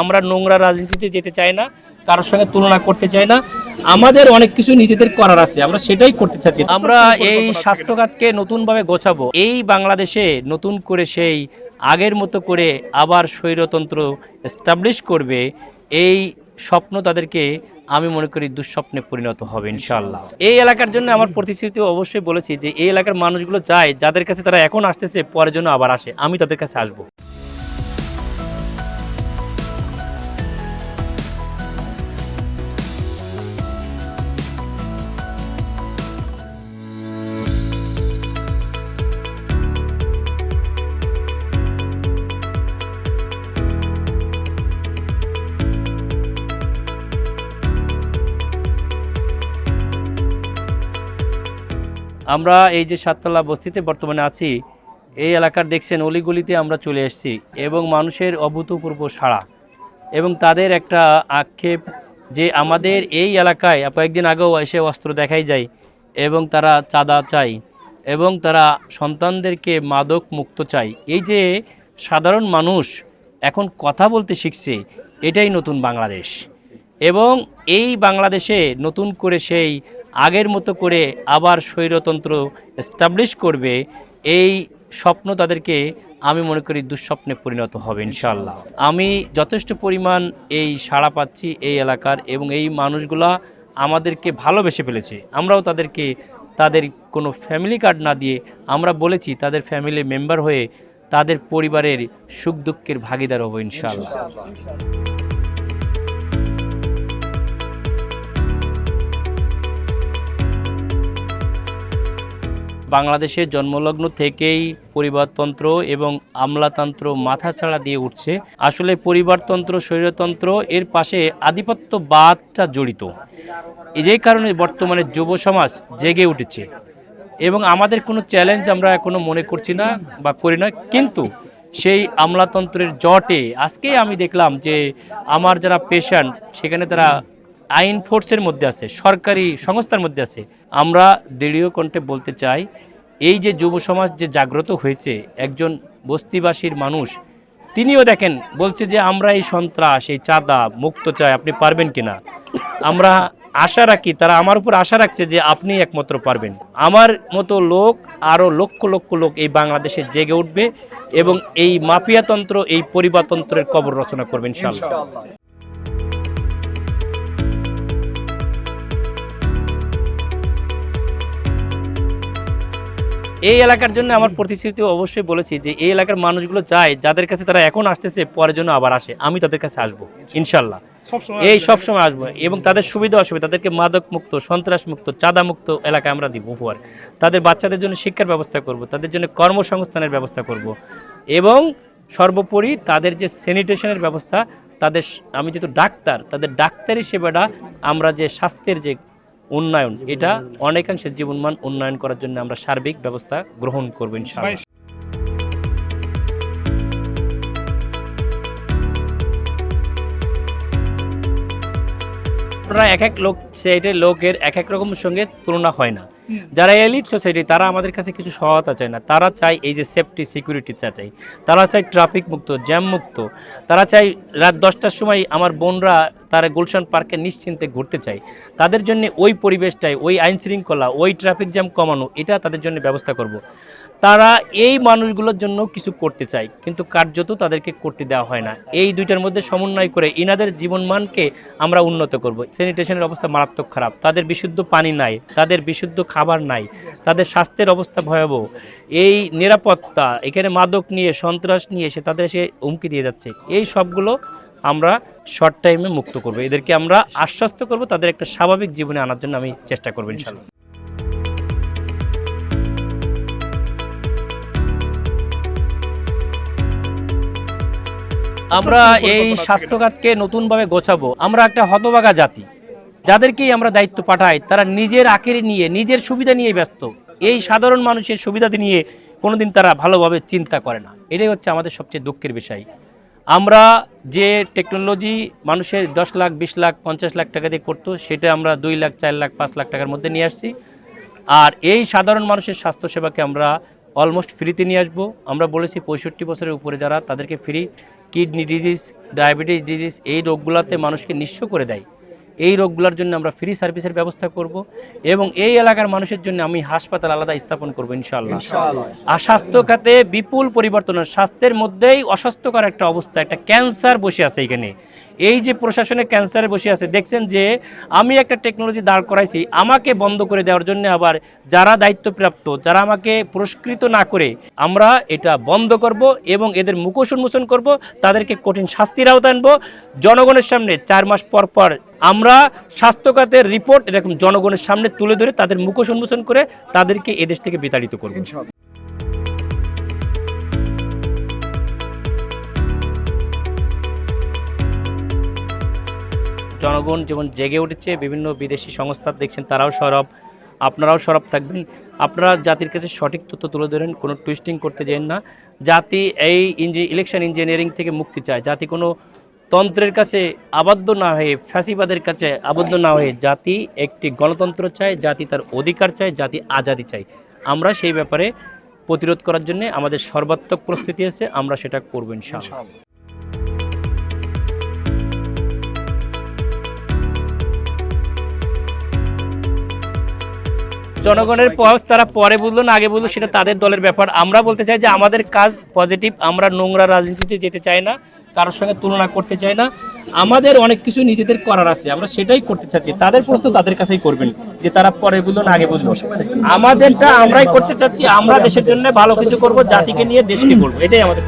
আমরা নোংরা রাজনীতিতে যেতে চাই না কারোর সঙ্গে তুলনা করতে চাই না। আমাদের অনেক কিছু নিজেদের করার আছে আমরা সেটাই করতে চাচ্ছি। আমরা এই স্বাস্থ্যখাতকে নতুনভাবে গোছাবো। এই বাংলাদেশে নতুন করে সেই আগের মতো করে আবার স্বৈরতন্ত্র এস্টাবলিশ করবে এই স্বপ্ন তাদেরকে আমি মনে করি দুঃস্বপ্নে পরিণত হবে ইনশাল্লাহ এই এলাকার জন্য আমার প্রতিশ্রুতি অবশ্যই বলেছি যে এই এলাকার মানুষগুলো চায় যাদের কাছে তারা এখন আসতেছে পরের জন্য আবার আসে। আমি তাদের কাছে আসব। আমরা এই যে সাততলা বস্তিতে বর্তমানে আছি, এই এলাকার দেখছেন অলিগলিতে আমরা চলে এসেছি এবং মানুষের অভূতপূর্ব সাড়া এবং তাদের একটা আক্ষেপ যে আমাদের এই এলাকায় কয়েকদিন আগেও এসে অস্ত্র দেখাই যায় এবং তারা চাঁদা চাই এবং তারা সন্তানদেরকে মাদক মুক্ত চাই এই যে সাধারণ মানুষ এখন কথা বলতে শিখছে, এটাই নতুন বাংলাদেশ এবং এই বাংলাদেশে নতুন করে সেই আগের মতো করে আবার স্বৈরতন্ত্র এস্টাবলিশ করবে, এই স্বপ্ন তাদেরকে আমি মনে করি দুঃস্বপ্নে পরিণত হবে ইনশাল্লাহ আমি যথেষ্ট পরিমাণ এই সাড়া পাচ্ছি এই এলাকার এবং এই মানুষগুলা আমাদেরকে ভালোবেসে ফেলেছে। আমরাও তাদেরকে, তাদের কোনো ফ্যামিলি কার্ড না দিয়ে আমরা বলেছি তাদের ফ্যামিলি মেম্বার হয়ে তাদের পরিবারের সুখ দুঃখের ভাগিদার হব ইনশাল্লাহ বাংলাদেশের জন্মলগ্ন থেকেই পরিবারতন্ত্র এবং আমলাতন্ত্র মাথাছাড়া দিয়ে উঠছে। আসলে পরিবারতন্ত্র, স্বৈরতন্ত্র এর পাশে আধিপত্যবাদটা জড়িত। যে কারণে বর্তমানে যুব সমাজ জেগে উঠেছে। এবং আমাদের কোনো চ্যালেঞ্জ আমরা এখনও মনে করছি না বা করি না। কিন্তু সেই আমলাতন্ত্রের জটে আজকে আমি দেখলাম যে আমার যারা পেশেন্ট সেখানে তারা আইন ফোর্সের মধ্যে আছে, সরকারি সংস্থার মধ্যে আছে। আমরা দৃঢ় কণ্ঠে বলতে চাই, এই যে যুব সমাজ যে জাগ্রত হয়েছে, একজন বস্তিবাসীর মানুষ, তিনিও দেখেন, বলছে যে আমরা এই সন্ত্রাস, এই চাঁদা মুক্ত চাই, আপনি পারবেন কিনা? আমরা আশা রাখি, তারা আমার উপর আশা রাখছে যে আপনি একমাত্র পারবেন। আমার মতো লোক, আরও লক্ষ লক্ষ লোক এই বাংলাদেশে জেগে উঠবে এবং এই মাফিয়াতন্ত্র, এই পরিবারতন্ত্রের কবর রচনা করবেন ইনশাল্লাহ এই এলাকার জন্য আমার প্রতিশ্রুতি অবশ্যই বলেছি যে এই এলাকার মানুষগুলো চায় যাদের কাছে তারা এখন আসতেছে পরের জন্য আবার আসে। আমি তাদের কাছে আসব ইনশাল্লাহ। এই সব সময় আসব। এবং তাদের সুবিধা অসুবিধা তাদেরকে মাদক মুক্ত সন্ত্রাস মুক্ত চাঁদা মুক্ত এলাকায় আমরা দিব উপহার। তাদের বাচ্চাদের জন্য শিক্ষার ব্যবস্থা করব তাদের জন্য কর্মসংস্থানের ব্যবস্থা করব। এবং সর্বোপরি তাদের যে স্যানিটেশনের ব্যবস্থা তাদের আমি যেহেতু ডাক্তার তাদের ডাক্তারি সেবাটা আমরা যে স্বাস্থ্যের যে উন্নয়ন। এটা অনেকাংশে জীবনমান উন্নয়ন করার জন্য আমরা সার্বিক ব্যবস্থা গ্রহণ করব ইনশাআল্লাহ। আপনারা এক এক লোক সেইটা লোকের এক এক রকমের সঙ্গে তুলনা হয় না। যারা এলিট সোসাইটি তারা আমাদের কাছে কিছু সহায়তা চায় না। তারা চায় এই যে সেফটি সিকিউরিটি চাই। তারা চায় ট্রাফিক মুক্ত জ্যাম মুক্ত। তারা চায় রাত দশটার সময় আমার বোনরা তারা গুলশান পার্কে নিশ্চিন্তে ঘুরতে চায়। তাদের জন্য ওই পরিবেশটাই ওই আইন শৃঙ্খলা ওই ট্রাফিক জ্যাম কমানো, এটা তাদের জন্য ব্যবস্থা করব। তারা এই মানুষগুলোর জন্য কিছু করতে চায়, কিন্তু কার্যত তাদেরকে করতে দেওয়া হয় না। এই দুইটার মধ্যে সমন্বয় করে ইনাদের জীবনমানকে আমরা উন্নত করব। স্যানিটেশনের অবস্থা মারাত্মক খারাপ, তাদের বিশুদ্ধ পানি নাই, তাদের বিশুদ্ধ খাবার নাই, তাদের স্বাস্থ্যের অবস্থা ভয়াবহ। এই নিরাপত্তা, এখানে মাদক নিয়ে, সন্ত্রাস নিয়ে এসে তাদের সে হুমকি দিয়ে যাচ্ছে। এই সবগুলো আমরা শর্ট টাইমে মুক্ত করব। এদেরকে আমরা আশ্বস্ত করব, তাদের একটা স্বাভাবিক জীবনে আনার জন্য আমি চেষ্টা করব ইনশাল্লাহ আমরা এই স্বাস্থ্যখাতকে নতুনভাবে গোছাবো। আমরা একটা হতবাগা জাতি। যাদেরকেই আমরা দায়িত্ব পাঠাই তারা নিজের আখেরে নিয়ে নিজের সুবিধা নিয়ে ব্যস্ত। এই সাধারণ মানুষের সুবিধা নিয়ে কোনোদিন তারা ভালোভাবে চিন্তা করে না। এটাই হচ্ছে আমাদের সবচেয়ে দুঃখের বিষয়। আমরা যে টেকনোলজি মানুষের দশ লাখ বিশ লাখ পঞ্চাশ লাখ টাকা দিয়ে করতো সেটা আমরা দুই লাখ চার লাখ পাঁচ লাখ টাকার মধ্যে নিয়ে আসছি। আর এই সাধারণ মানুষের স্বাস্থ্যসেবাকে আমরা অলমোস্ট ফ্রিতে নিয়ে আসব। আমরা বলেছি পঁয়ষট্টি বছরের উপরে যারা তাদেরকে free kidney disease diabetes disease এই রোগগুলোতে মানুষকে নিঃস্ব করে দেয়। এই রোগগুলোর জন্য আমরা ফ্রি সার্ভিসের ব্যবস্থা করব এবং এই এলাকার মানুষের জন্য আমি হাসপাতাল আলাদা স্থাপন করব ইনশাল্লাহ আর স্বাস্থ্য খাতে বিপুল পরিবর্তন স্বাস্থ্যের মধ্যেই অস্বাস্থ্যকর একটা অবস্থা একটা ক্যান্সার বসে আছে এখানে। এই যে প্রশাসনে ক্যান্সারে বসে আছে, দেখছেন যে আমি একটা টেকনোলজি দাঁড় করাইছি, আমাকে বন্ধ করে দেওয়ার জন্য আবার যারা দায়িত্বপ্রাপ্ত, যারা আমাকে পুরস্কৃত না করে, আমরা এটা বন্ধ করব এবং এদের মুখোশ উন্মোচন করব, তাদেরকে কঠিন শাস্তির আওতায় আনব। জনগণের সামনে চার মাস পর পর আমরা স্বাস্থ্যখাতের রিপোর্ট এরকম জনগণের সামনে তুলে ধরে তাদের মুখোশ উন্মোচন করে তাদেরকে এদেশ থেকে বিতাড়িত করব। জনগণ যেমন জেগে উঠেছে, বিভিন্ন বিদেশি সংস্থা দেখছেন তারাও সরব, আপনারাও সরব থাকবেন। আপনারা জাতির কাছে সঠিক তথ্য তুলে ধরেন, কোনো টুইস্টিং করতে যান না। জাতি এই ইঞ্জি ইলেকশন ইঞ্জিনিয়ারিং থেকে মুক্তি চায়। জাতি কোনো তন্ত্রের কাছে আবদ্ধ না হয়ে, ফ্যাসিবাদের কাছে আবদ্ধ না হয়ে জাতি একটি গণতন্ত্র চায়, জাতি তার অধিকার চায়, জাতি আজাদি চায়। আমরা সেই ব্যাপারে প্রতিরোধ করার জন্য আমাদের সর্বাত্মক প্রস্তুতি আছে, আমরা সেটা করব ইনশাআল্লাহ। ইনশাআল্লাহ। জনগণের পজ তারা পরে বুঝলো না আগে বুঝলো সেটা তাদের দলের ব্যাপার। আমরা বলতে চাই যে আমাদের কাজ পজিটিভ আমরা নোংরা রাজনীতিতে যেতে চাই না কারোর সঙ্গে তুলনা করতে চাই না। আমাদের অনেক কিছু নিজেদের করার আছে আমরা সেটাই করতে চাচ্ছি। তাদের প্রশ্ন তাদের কাছেই করবেন যে তারা পরে বুঝলো না আগে বুঝলো আমাদেরটা আমরাই করতে চাচ্ছি আমরা দেশের জন্য ভালো কিছু করব জাতিকে নিয়ে দেশকে করব এটাই আমাদের